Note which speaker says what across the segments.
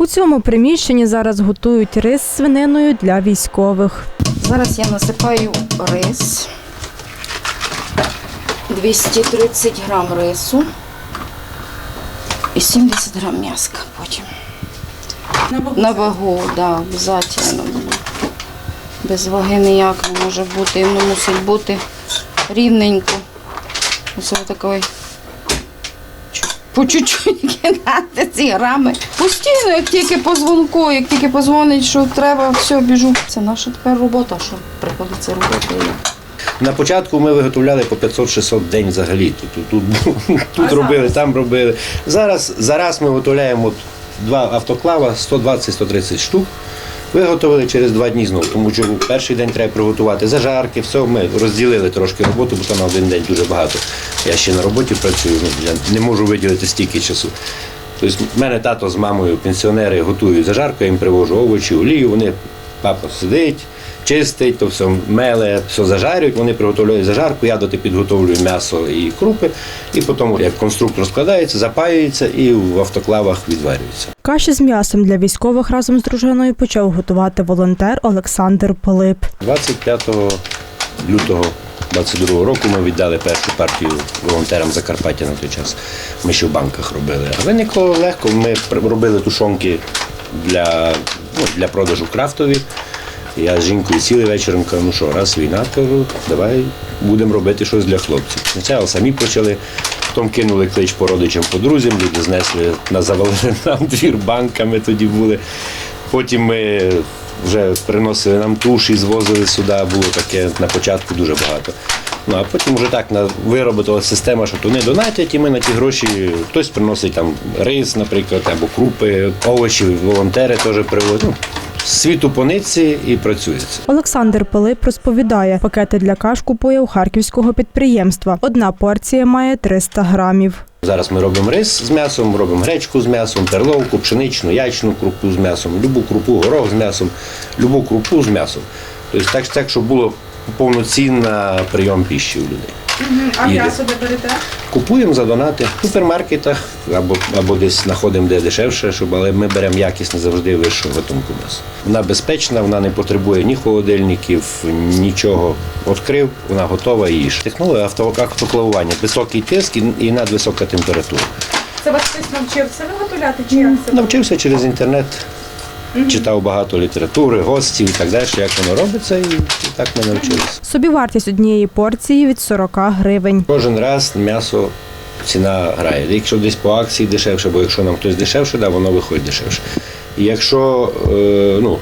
Speaker 1: У цьому приміщенні зараз готують рис з свининою для військових.
Speaker 2: Зараз я насипаю рис. 230 грам рису і 70 грам м'яска потім. На вагу, так, да, обов'язково. Без ваги ніяк не може бути. Воно мусить бути рівненько. Ось такий. По чуть-чуть кидати ці грами. Постійно, як тільки по дзвонку, як тільки позвонить, що треба, все, біжу. Це наша тепер робота, що приходиться робити.
Speaker 3: На початку ми виготовляли по 500-600 в день взагалі. Тут, тут, тут, тут робили, там робили. Зараз, зараз ми виготовляємо два автоклава 120-130 штук. Виготовили через два дні знову, тому що перший день треба приготувати зажарки, все, ми розділили трошки роботу, бо там на один день дуже багато. Я ще на роботі працюю, ну, я не можу виділити стільки часу. Тобто мене тато з мамою, пенсіонери готують зажарку, я їм привожу овочі, олію, вони папа сидить, чистить, то все меле, все зажарюють, вони приготовляють зажарку, я доти підготовлюю м'ясо і крупи, і потім, як конструктор складається, запаюється і в автоклавах відварюється.
Speaker 1: Каші з м'ясом для військових разом з дружиною почав готувати волонтер Олександр Пилип.
Speaker 3: 25 лютого 22 року ми віддали першу партію волонтерам Закарпаття на той час. Ми ще в банках робили. А виникло легко. Ми робили тушонки для, ну, для продажу крафтові. Я з жінкою сіли вечором, кажу, ну що, раз війна, кажу, давай будемо робити щось для хлопців. Спочатку самі почали, потім кинули клич по родичам, по друзям, люди знесли, завалили нам двір банками тоді були. Потім ми вже приносили нам туші, звозили сюди, було таке на початку дуже багато. Ну а потім вже так виробила система, що вони донатять, і ми на ті гроші хтось приносить там рис, наприклад, або крупи, овочі, волонтери теж привозять. Ну, світу по нитці і працюється.
Speaker 1: Олександр Пилип розповідає, пакети для каш купує у харківського підприємства. Одна порція має 300 грамів.
Speaker 3: Зараз ми робимо рис з м'ясом, робимо гречку з м'ясом, перловку, пшеничну, яйчну крупу з м'ясом, любу крупу, горох з м'ясом, любу крупу з м'ясом. Тобто так, так щоб було повноцінна прийом піші у людей.
Speaker 1: А
Speaker 3: м'ясо
Speaker 1: де берете?
Speaker 3: Купуємо за донати в супермаркетах або, або десь знаходимо де дешевше, щоб, але ми беремо якісне завжди вищого гатунку м'яса. Вона безпечна, вона не потребує ні холодильників, нічого. Відкрив, вона готова і їж. Технологія авто- автоклавування, високий тиск і, і надвисока температура.
Speaker 1: Це вас хтось навчився виготовляти чи як це?
Speaker 3: Навчився через інтернет, читав багато літератури, гостів і так далі, як воно робиться, і, так ми навчилися.
Speaker 1: Собівартість однієї порції від 40 гривень.
Speaker 3: Кожен раз м'ясо ціна грає. Якщо десь по акції дешевше, бо якщо нам хтось дешевше, да, воно виходить дешевше. І якщо е, ну,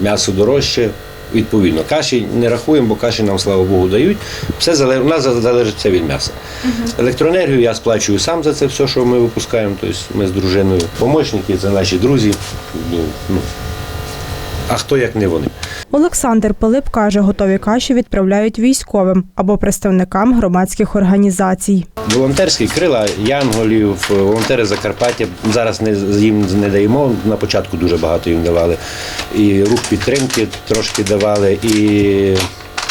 Speaker 3: м'ясо дорожче, відповідно, каші не рахуємо, бо каші нам, слава Богу, дають. Все залежить, у нас залежить все від м'яса. Електроенергію я сплачую сам за це все, що ми випускаємо. Тобто ми з дружиною помічники, це наші друзі. Ну, ну, а хто як не вони?
Speaker 1: Олександр Пилип каже, готові каші відправляють військовим або представникам громадських організацій.
Speaker 3: Волонтерські крила янголів, волонтери Закарпаття. Зараз не їм не даємо. На початку дуже багато їм давали. І рух підтримки трошки давали, і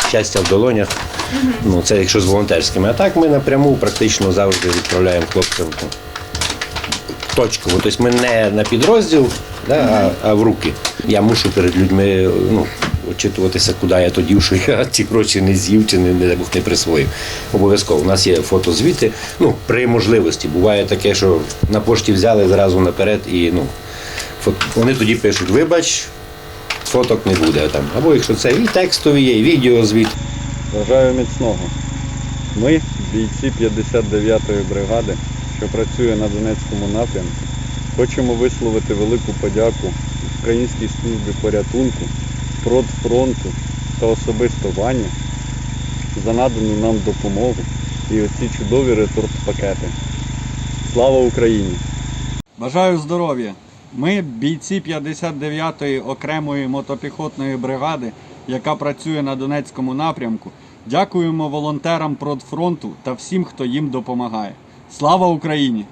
Speaker 3: щастя в долонях. Ну, це якщо з волонтерськими. А так ми напряму практично завжди відправляємо хлопцям точково. Тобто ми не на підрозділ, да, а, а в руки. Я мушу перед людьми ну, очитуватися, куди я то дів, що я ці гроші не з'їв чи не, не, не присвоїв. Обов'язково. У нас є фотозвіти. Ну, при можливості. Буває таке, що на пошті взяли зразу наперед і ну, фот... вони тоді пишуть, вибач, фоток не буде там. Або якщо це і текстові є, і відеозвіт.
Speaker 4: Бажаю міцного. Ми, бійці 59-ї бригади, що працює на Донецькому напрямку, хочемо висловити велику подяку Українській службі порятунку, Продфронту та особисто Вані за надану нам допомогу і оці чудові реторт-пакети. Слава Україні!
Speaker 5: Бажаю здоров'я! Ми бійці 59-ї окремої мотопіхотної бригади, яка працює на Донецькому напрямку. Дякуємо волонтерам Продфронту та всім, хто їм допомагає. Слава Україні!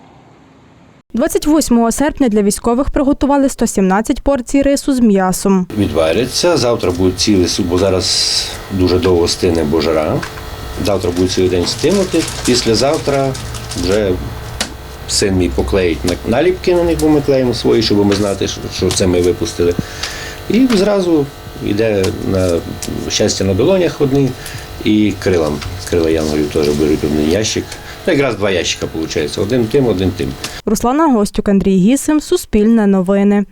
Speaker 1: 28 серпня для військових приготували 117 порцій рису з м'ясом.
Speaker 3: Відвариться, завтра буде цілий суп, бо зараз дуже довго стине божара. Завтра буде цілий день стинути. Післязавтра вже син мій поклеїть наліпки на них, бо ми клеїмо свої, щоб ми знати, що це ми випустили. І зразу йде на щастя на долонях одні і крилам. Крила янголів теж беруть один ящик. Та якраз два ящика виходить. Один тим, один тим.
Speaker 1: Руслана Гостюк, Андрій Гісим, Суспільне новини.